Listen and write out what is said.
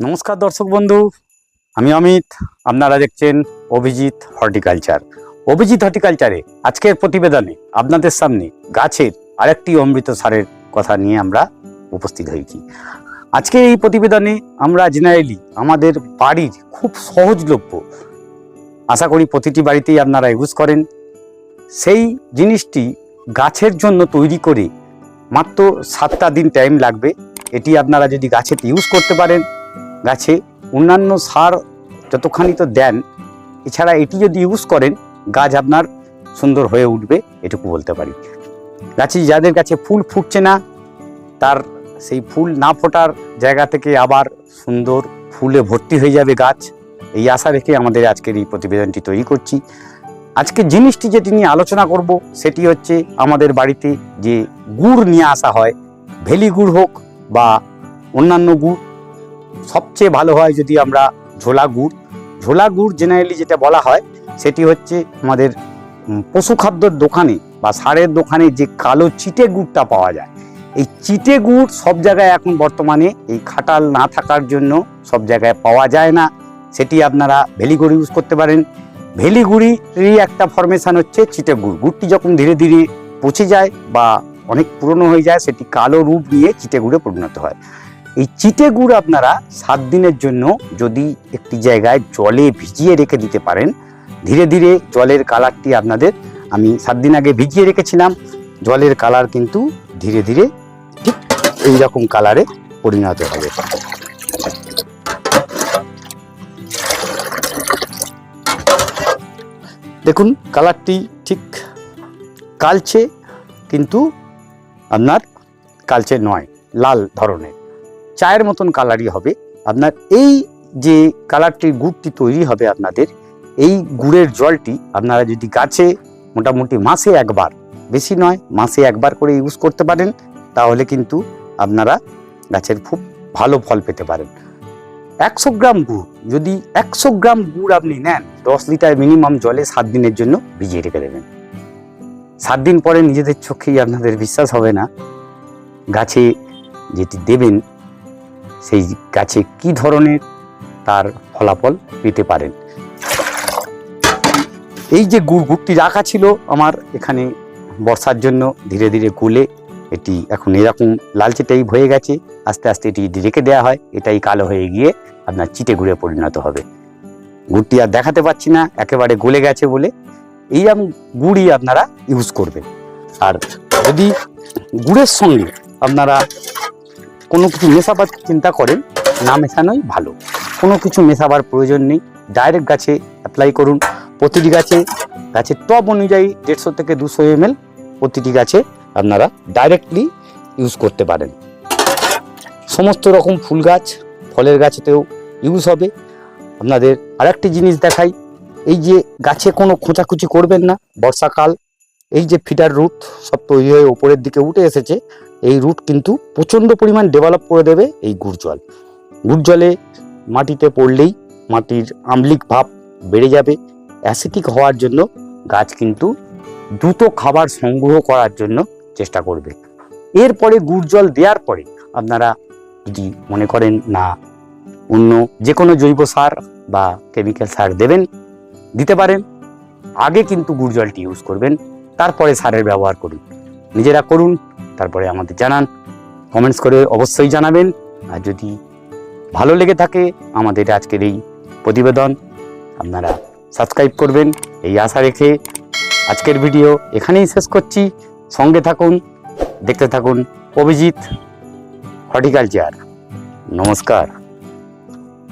নমস্কার দর্শক বন্ধু, আমি অমিত, আপনারা দেখছেন অভিজিৎ হর্টিকালচার। অভিজিৎ হর্টিকালচারে আজকের প্রতিবেদনে আপনাদের সামনে গাছের আরেকটি অমৃত সারের কথা নিয়ে আমরা উপস্থিত হয়েছি। আজকে এই প্রতিবেদনে আমরা জেনারেলি আমাদের বাড়ির খুব সহজলভ্য আশা করি প্রতিটি বাড়িতেই আপনারা ইউজ করেন। সেই জিনিসটি গাছের জন্য তৈরি করে মাত্র সাতটা দিন টাইম লাগবে। এটি আপনারা যদি গাছেতে ইউজ করতে পারেন গাছে অন্যান্য সার যতখানি তো দেন, এছাড়া এটি যদি ইউজ করেন, গাছ আপনার সুন্দর হয়ে উঠবে, এটুকু বলতে পারি। গাছে যাদের কাছে ফুল ফুটছে না, তার সেই ফুল না ফোটার জায়গা থেকে আবার সুন্দর ফুলে ভর্তি হয়ে যাবে গাছ। এই আশা রেখে আমাদের আজকের এই প্রতিবেদনটি তৈরি করছি। আজকে জিনিসটি যেটি নিয়ে আলোচনা করব, সেটি হচ্ছে আমাদের বাড়িতে যে গুড় নিয়ে আসা হয়, ভেলি গুড় হোক বা অন্যান্য গুড় সবচেয়ে ভালো হয় যদি আমরা ঝোলা গুড়। ঝোলা গুড় জেনারেলি যেটা বলা হয় সেটি হচ্ছে আমাদের উম, পশু খাদ্যর দোকানে বা সারের দোকানে যে কালো চিটে গুড়টা পাওয়া যায়। এই চিটে গুড় সব জায়গায় এখন বর্তমানে এই খাটাল না থাকার জন্য সব জায়গায় পাওয়া যায় না। সেটি আপনারা ভেলি গুড় ইউজ করতে পারেন। ভেলি গুড়িরই একটা ফরমেশন হচ্ছে চিটে গুড়। গুড়টি যখন ধীরে ধীরে পচে যায় বা অনেক পুরনো হয়ে যায় সেটি কালো রূপ নিয়ে চিটে গুড়ে পরিণত হয়। এই চিটে গুড় আপনারা সাত দিনের জন্য যদি একটি জায়গায় জলে ভিজিয়ে রেখে দিতে পারেন, ধীরে ধীরে জলের কালারটি আপনাদের আমি সাত দিন আগে ভিজিয়ে রেখেছিলাম, জলের কালার কিন্তু ধীরে ধীরে ঠিক এই রকম কালারে পরিণত হবে। দেখুন, কালারটি ঠিক কালচে, কিন্তু আপনার কালচে নয়, লাল ধরনের। চায়ের মতন কালারই হবে। আপনার এই যে কালারটির গুড়টি তৈরি হবে আপনাদের, এই গুড়ের জলটি আপনারা যদি গাছে মোটামুটি মাসে একবার, বেশি নয়, মাসে একবার করে ইউজ করতে পারেন, তাহলে কিন্তু আপনারা গাছের খুব ভালো ফল পেতে পারেন। একশো গ্রাম গুড়, যদি একশো গ্রাম গুড় আপনি নেন, দশ লিটার মিনিমাম জলে সাত দিনের জন্য ভিজিয়ে রেখে দেবেন। সাত দিন পরে নিজেদের চোখেই আপনাদের বিশ্বাস হবে না। গাছে যেটি দেবেন সেই গাছে কি ধরনের তার ফলাফল পেতে পারেন? এই যে গুড় গুড়টি রাখা ছিল আমার এখানে বর্ষার জন্য ধীরে ধীরে গলে এটি এখন এরকম লালচে টাইপ হয়ে গেছে, আস্তে আস্তে এটি রেখে দেওয়া হয়, এটাই কালো হয়ে গিয়ে আপনার চিটে গুড়ে পরিণত হবে। গুড়টি আর দেখাতে পাচ্ছি না, একেবারে গলে গেছে বলে। এই এইরকম গুড়ই আপনারা ইউজ করবেন। আর যদি গুড়ের সঙ্গে আপনারা কোনো কিছু মেশাবার চিন্তা করেন, না মেশানোই ভালো। কোনো কিছু মেশাবার প্রয়োজন নেই ডাইরেক্ট গাছে অ্যাপ্লাই করুন। প্রতিটি গাছে গাছের টব অনুযায়ী দেড়শো থেকে দুশো এমএল প্রতিটি গাছে আপনারা ডাইরেক্টলি ইউজ করতে পারেন। সমস্ত রকম ফুল গাছ ফলের গাছেতেও ইউজ হবে। আপনাদের আরেকটি জিনিস দেখাই, এই যে গাছে কোনো খোঁচাখুচি করবেন না, বর্ষাকাল, এই যে ফিডার রুট সব তৈরি হয়ে উপরের দিকে উঠে এসেছে এই রুট কিন্তু প্রচণ্ড পরিমাণ ডেভেলপ করে দেবে এই গুড় জল গুড় জলে মাটিতে পড়লেই মাটির আম্লিক ভাব বেড়ে যাবে। অ্যাসিটিক হওয়ার জন্য গাছ কিন্তু দ্রুত খাবার সংগ্রহ করার জন্য চেষ্টা করবে। এরপরে গুড় জল দেওয়ার পরে আপনারা যদি মনে করেন না, অন্য যে কোনো জৈব সার বা কেমিক্যাল সার দেবেন, দিতে পারেন। আগে কিন্তু গুড় জলটি ইউজ করবেন, তারপরে সারের ব্যবহার করুন। নিজেরা করুন তারপরে আমাদের জানান কমেন্টস করে অবশ্যই জানাবেন। আর যদি ভালো লেগে থাকে আমাদের আজকের এই প্রতিবেদন, আপনারা সাবস্ক্রাইব করবেন। এই আশা রেখে আজকের ভিডিও এখানেই শেষ করছি। সঙ্গে থাকুন, দেখতে থাকুন অভিজিৎ হর্টিকালচার। নমস্কার।